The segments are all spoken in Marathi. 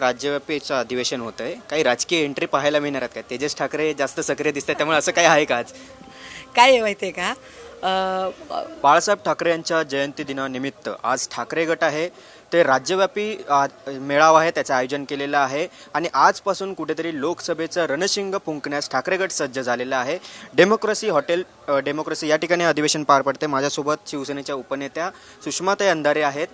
राज्यव्यापीचं अधिवेशन होतं आहे काही राजकीय एंट्री पाहायला मिळणार आहेत का? तेजस ठाकरे जास्त सक्रिय दिसत त्यामुळे असं काही आहे का आज? काय आहे माहिती आहे का बाळासाहेब ठाकरे यांच्या जयंती दिनानिमित्त आज ठाकरे गट आहे. ते राज्यव्यापी मेळावा आहे त्याचं आयोजन केलेलं आहे. आणि आजपासून कुठेतरी लोकसभेचं रणशिंग फुंकण्यास ठाकरे गट सज्ज झालेला आहे. डेमोक्रेसी हॉटेल डेमोक्रेसी या ठिकाणी अधिवेशन पार पडते माझ्यासोबत शिवसेनेच्या उपनेत्या सुषमाताई अंधारे आहेत.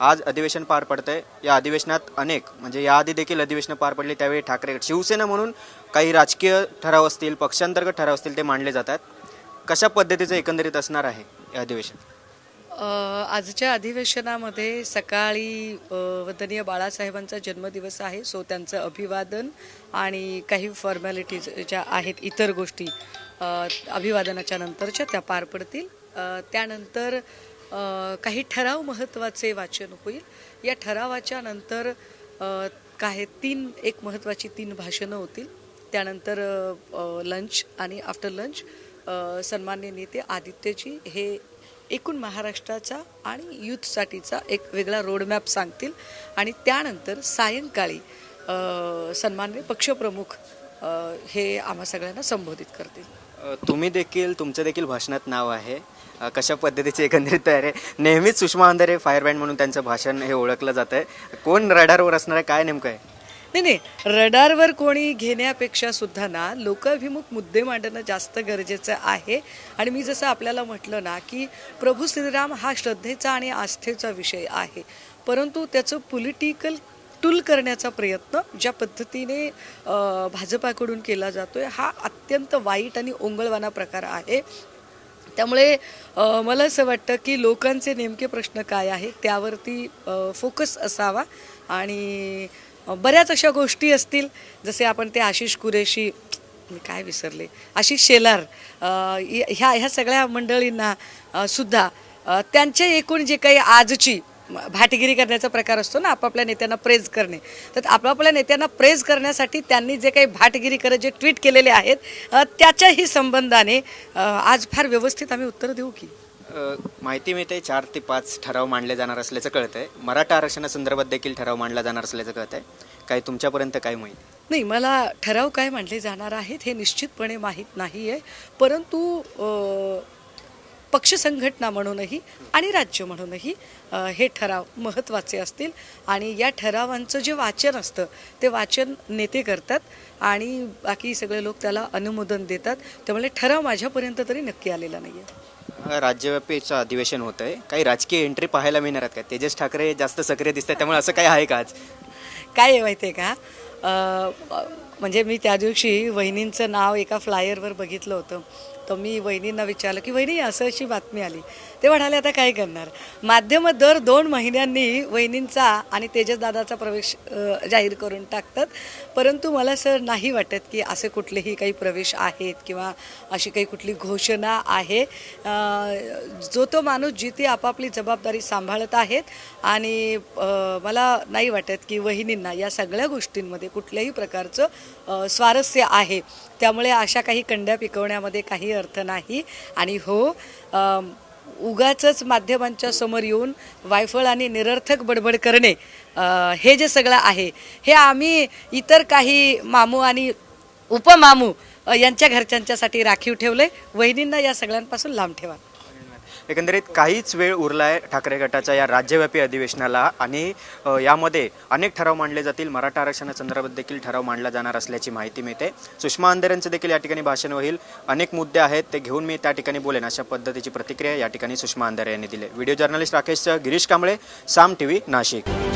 आज अधिवेशन पार पडतंय. या अधिवेशनात अनेक म्हणजे याआधी देखील अधिवेशनं पार पडली त्यावेळी ठाकरे शिवसेना म्हणून काही राजकीय ठराव असतील पक्षांतर्गत ठराव असतील ते मांडले जातात. कशा पद्धतीचं एकंदरीत असणार आहे हे अधिवेशन? आजच्या अधिवेशनामध्ये सकाळी वदनीय बाळासाहेबांचा जन्मदिवस आहे सो त्यांचं अभिवादन आणि काही फॉर्मॅलिटीज ज्या आहेत इतर गोष्टी अभिवादनाच्या नंतरच्या त्या पार पडतील. त्यानंतर काही ठराव महत्त्वाचे वाचन होईल. या ठरावाच्या नंतर काय काही तीन एक महत्त्वाची तीन भाषणं होतील. त्यानंतर लंच आणि आफ्टर लंच सन्मान्य नेते आदित्यजी हे एकूण महाराष्ट्राचा आणि यूथसाठीचा एक वेगळा रोडमॅप सांगतील. आणि त्यानंतर सायंकाळी सन्मान्य पक्षप्रमुख हे आम्हा सगळ्यांना संबोधित करतील. तुम्ही देखील तुमचं देखील भाषणात नाव आहे. कशा पद्धतीची एकंदरीत तयारी आहे? नेहमीच सुषमा अंधारे फायर बँड म्हणून त्यांचं भाषण हे ओळखलं जातं आहे कोण रडारवर असणार आहे? काय नेमकं आहे? नाही नाही. रडारवर कोणी घेण्यापेक्षा सुद्धा ना लोकाभिमुख मुद्दे मांडणं जास्त गरजेचं आहे. आणि मी जसं आपल्याला म्हटलं ना की प्रभू श्रीराम हा श्रद्धेचा आणि आस्थेचा विषय आहे. परंतु त्याचं पॉलिटिकल टूल करण्याचा प्रयत्न ज्या पद्धतीने भाजपाकडून केला जातोय हा अत्यंत वाईट आणि ओंगळवाना प्रकार आहे. त्यामुळे मला असं वाटतं की लोकांचे नेमके प्रश्न काय आहे त्यावरती फोकस असावा आणि बऱ्याच अशा गोष्टी असतील. जसे आपण ते आशिष कुरेशी मी काय विसरले आशिष शेलार ह्या ह्या सगळ्या मंडळींना सुद्धा त्यांचे त्यांच्या एकूण जे काही आजची भाटगिरी करण्याचा प्रकार असतो ना आपापल्या नेत्यांना प्रेज करणे. तर आपापल्या नेत्यांना प्रेज करण्यासाठी त्यांनी जे काही भाटगिरी करत जे ट्विट केलेले आहेत त्याच्याही संबंधाने आज फार व्यवस्थित आम्ही उत्तर देऊ की. माहिती मिळते चार ते पाच ठराव मांडले जाणार असल्याचं कळतं आहे मराठा आरक्षणासंदर्भात देखील ठराव मांडला जाणार असल्याचं कळतं आहे काय तुमच्यापर्यंत काय माहिती? नाही मला ठराव काय मांडले जाणार आहेत हे निश्चितपणे माहीत नाही आहे परंतु पक्ष संघटना म्हणूनही आणि राज्य म्हणूनही हे ठराव महत्त्वाचे असतील. आणि या ठरावांचं जे वाचन असतं ते वाचन नेते करतात आणि बाकी सगळे लोक त्याला अनुमोदन देतात. त्यामुळे ठराव माझ्यापर्यंत तरी नक्की आलेला नाही आहे राज्यव्यापीचं अधिवेशन होतं आहे काही राजकीय एंट्री पाहायला मिळणार आहेत का? तेजस ठाकरे जास्त सक्रिय दिसत आहेत त्यामुळे असं काही आहे का आज? काय आहे माहिती आहे का म्हणजे मी त्या दिवशी वहिनींचं नाव एका फ्लायरवर बघितलं होतं. तर मी वहिनींना विचारलं की वहिनी असं अशी बातमी आली. ते म्हणाले आता काय करणार? माध्यमं दर दोन महिन्यांनी वहिनींचा आणि तेजसदादाचा प्रवेश जाहीर करून टाकतात. परंतु मला सर नाही वाटत की असे कुठलेही काही प्रवेश आहेत किंवा अशी काही कुठली घोषणा आहे. जो तो माणूस जिथे आपापली जबाबदारी सांभाळत आहेत आणि मला नाही वाटत की वहिनींना या सगळ्या गोष्टींमध्ये कुठल्याही प्रकारचं स्वारस्य आहे. त्यामुळे अशा काही कंड्या पिकवण्यामध्ये काही अर्थ नाही. आणि हो उगाच माध्यमांच्या समोर येऊन वायफळ आणि निरर्थक बडबड करणे हे जे सगळं आहे हे आम्ही इतर काही मामू आणि उपमामू यांच्या घरच्यांच्यासाठी राखीव ठेवले वहिनींना या सगळ्यांपासून लांब ठेवा. एकंदरीत काहीच वेळ उरला आहे ठाकरे गटाच्या या राज्यव्यापी अधिवेशनाला आणि यामध्ये अनेक ठराव मांडले जातील. मराठा आरक्षणासंदर्भात देखील ठराव मांडला जाणार असल्याची माहिती मिळते. सुषमा अंधारेंचं देखील या ठिकाणी भाषण होईल. अनेक मुद्दे आहेत ते घेऊन मी त्या ठिकाणी बोलेन अशा पद्धतीची प्रतिक्रिया या ठिकाणी सुषमा अंधारे यांनी दिली. Video journalist Rakesh Girish Kamble Saam T V Nashik.